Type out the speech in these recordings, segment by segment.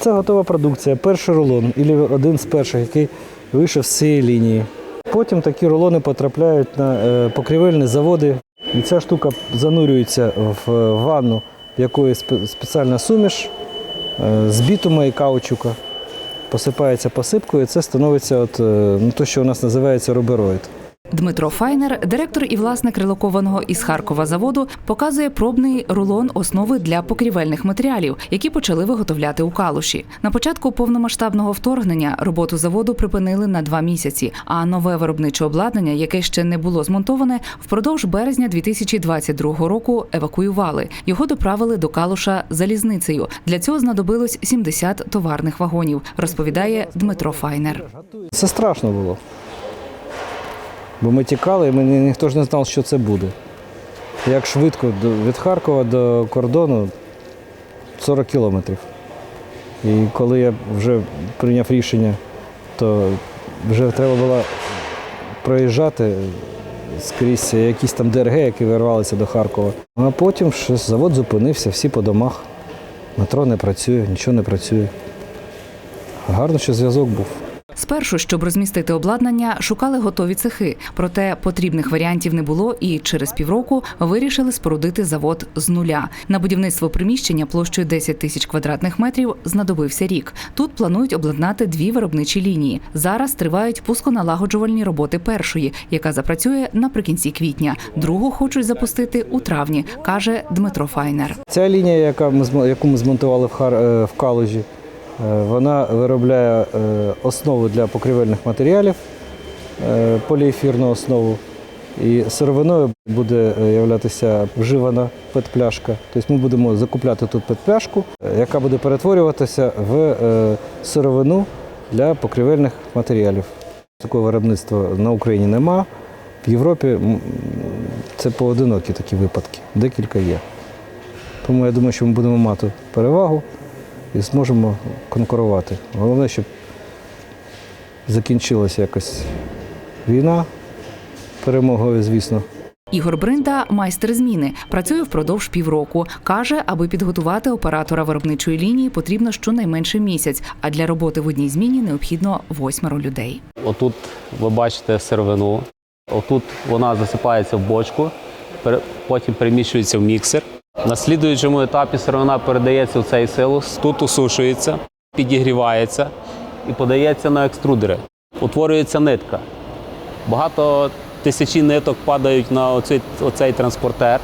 Це готова продукція, перший рулон, або один з перших, який вийшов з цієї лінії. Потім такі рулони потрапляють на е, покрівельні заводи. І ця штука занурюється в е, ванну, в якої спеціальна суміш е, з бітума і каучука. Посипається посипкою, і це становиться от, ну, те, що у нас називається рубероїд. Дмитро Файнер, директор і власник релокованого із Харкова заводу, показує пробний рулон основи для покрівельних матеріалів, які почали виготовляти у Калуші. На початку повномасштабного вторгнення роботу заводу припинили на два місяці. А нове виробниче обладнання, яке ще не було змонтоване, впродовж березня 2022 року евакуювали. Його доправили до Калуша залізницею. Для цього знадобилось 70 товарних вагонів, розповідає Дмитро Файнер. Це страшно було. Бо ми тікали, і ми, ніхто ж не знав, що це буде. Як швидко від Харкова до кордону 40 кілометрів. І коли я вже прийняв рішення, то вже треба було проїжджати скрізь якісь там ДРГ, які вирвалися до Харкова. А потім щось завод зупинився, всі по домах. Метро не працює, нічого не працює. Гарно, що зв'язок був. Спершу, щоб розмістити обладнання, шукали готові цехи. Проте потрібних варіантів не було, і через півроку вирішили спорудити завод з нуля. На будівництво приміщення площею 10 тисяч квадратних метрів знадобився рік. Тут планують обладнати дві виробничі лінії. Зараз тривають пусконалагоджувальні роботи першої, яка запрацює наприкінці квітня. Другу хочуть запустити у травні, каже Дмитро Файнер. Ця лінія, яка яку ми змонтували в, е, Калужі, вона виробляє е, основу для покрівельних матеріалів, е, поліефірну основу. І сировиною буде е, являтися вживана петпляшка. Тобто ми будемо закупляти тут петпляшку, е, яка буде перетворюватися в е, сировину для покрівельних матеріалів. Такого виробництва на Україні нема. В Європі це поодинокі такі випадки, декілька є. Тому я думаю, що ми будемо мати перевагу і зможемо конкурувати. Головне, щоб закінчилася якось війна перемогою, звісно. Ігор Бринда, майстер зміни, працює впродовж півроку. каже, аби підготувати оператора виробничої лінії, потрібно щонайменше місяць. А для роботи в одній зміні необхідно восьмеро людей. Отут ви бачите сировину. Отут вона засипається в бочку, потім переміщується в міксер. На слідуючому етапі сировина передається в цей силос, тут усушується, підігрівається і подається на екструдери. Утворюється нитка. Багато тисячі ниток падають на оцей, оцей транспортер.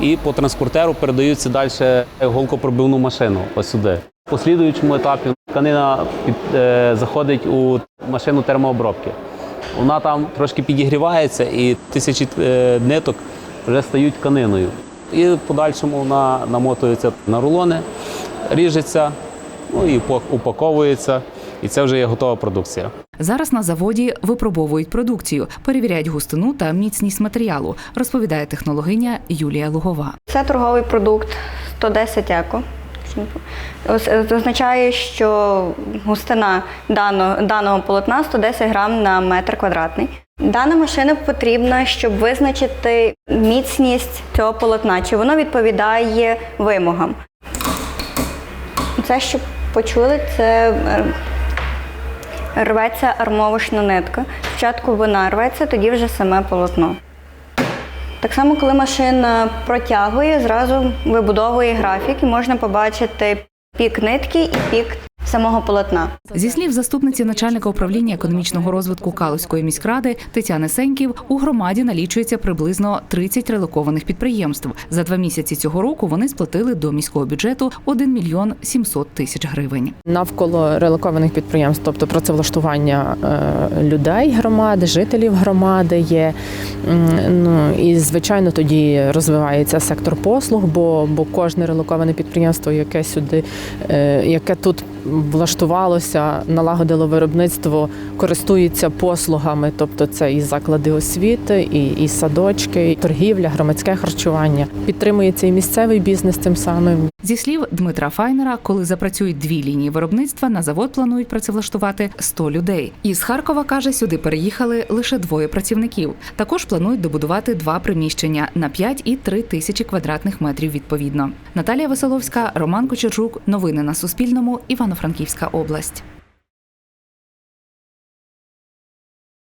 І по транспортеру передаються далі голкопробивну машину ось сюди. По слідуючому етапі тканина під, е, заходить у машину термообробки. Вона там трошки підігрівається і тисячі е, ниток вже стають тканиною. І в подальшому вона намотується на рулони, ріжеться, ну і упак- упаковується. І це вже є готова продукція. Зараз на заводі випробовують продукцію, перевіряють густину та міцність матеріалу, розповідає технологиня Юлія Лугова. Це торговий продукт 110 еко. Ось, Це означає, що густина даного, даного полотна 110 грам на метр квадратний. Дана машина потрібна, щоб визначити міцність цього полотна, чи воно відповідає вимогам. Це, що почули, це е, рветься армовочна нитка. Спочатку вона рветься, тоді вже саме полотно. Так само, коли машина протягує, зразу вибудовує графік і можна побачити пік нитки і пік самого полотна. Зі слів заступниці начальника управління економічного розвитку Калузької міськради Тетяни Сеньків, у громаді налічується приблизно 30 релокованих підприємств. За два місяці цього року вони сплатили до міського бюджету 1 мільйон 700 тисяч гривень. навколо релокованих підприємств, тобто працевлаштування е, людей громади, жителів громади є. Ну і звичайно тоді розвивається сектор послуг, бо, бо кожне релоковане підприємство, яке сюди, е, яке тут влаштувалося, налагодило виробництво, користується послугами, тобто це і заклади освіти, і, і садочки, і торгівля, громадське харчування. Підтримується і місцевий бізнес тим самим. Зі слів Дмитра Файнера, коли запрацюють дві лінії виробництва, на завод планують працевлаштувати 100 людей. Із Харкова каже, сюди переїхали лише двоє працівників. Також планують добудувати два приміщення на 5 і 3 тисячі квадратних метрів відповідно. Наталія Веселовська, Роман Кочержук. Новини на Суспільному. Івано-Франківська область.